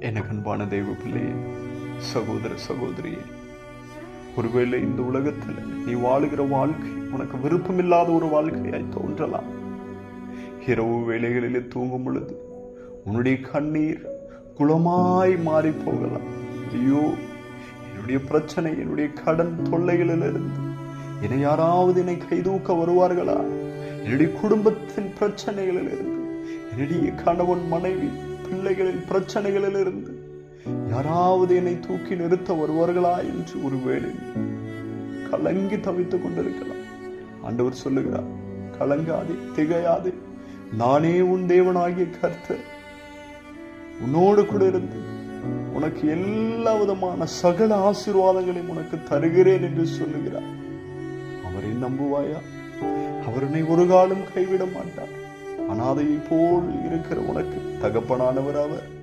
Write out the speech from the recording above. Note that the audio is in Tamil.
எனக்கு கண்பான தெய்வ பிள்ளையே சகோதர சகோதரியே ஒருவேளை இந்த உலகத்தில் நீ வாழுகிற வாழ்க்கை உனக்கு விருப்பமில்லாத ஒரு வாழ்க்கையாய் தோன்றலாம். இரவு வேளைகளிலே தூங்கும் பொழுது உன்னுடைய கண்ணீர் குளமாய் மாறி போகலாம் ஐயோ என்னுடைய பிரச்சனை என்னுடைய கடன் தொல்லைகளிலிருந்து என்னை யாராவது என்னை கைதூக்க வருவார்களா? என்னுடைய குடும்பத்தின் பிரச்சனைகளிலிருந்து என்னுடைய கணவன் மனைவி பிள்ளைகளின் பிரச்சனைகளிலிருந்து யாராவது என்னை தூக்கி நிறுத்த வருவார்களா என்று ஒருவேளை கலங்கி தவித்துக் கொண்டிருக்கலாம். ஆண்டவர் சொல்லுகிறார் கலங்காதே திகையாதே. நானே உன் தேவனாகிய கர்த்தர். உன்னோடு கூட இருந்து உனக்கு எல்லா விதமான சகல ஆசீர்வாதங்களையும் உனக்கு தருகிறேன் என்று சொல்லுகிறார். அவரை நம்புவாயா? அவர் உன்னை ஒரு காலம் கைவிட மாட்டார். அனாதையை போல் இருக்கிற உனக்கு தகப்பனானவர் அவர்.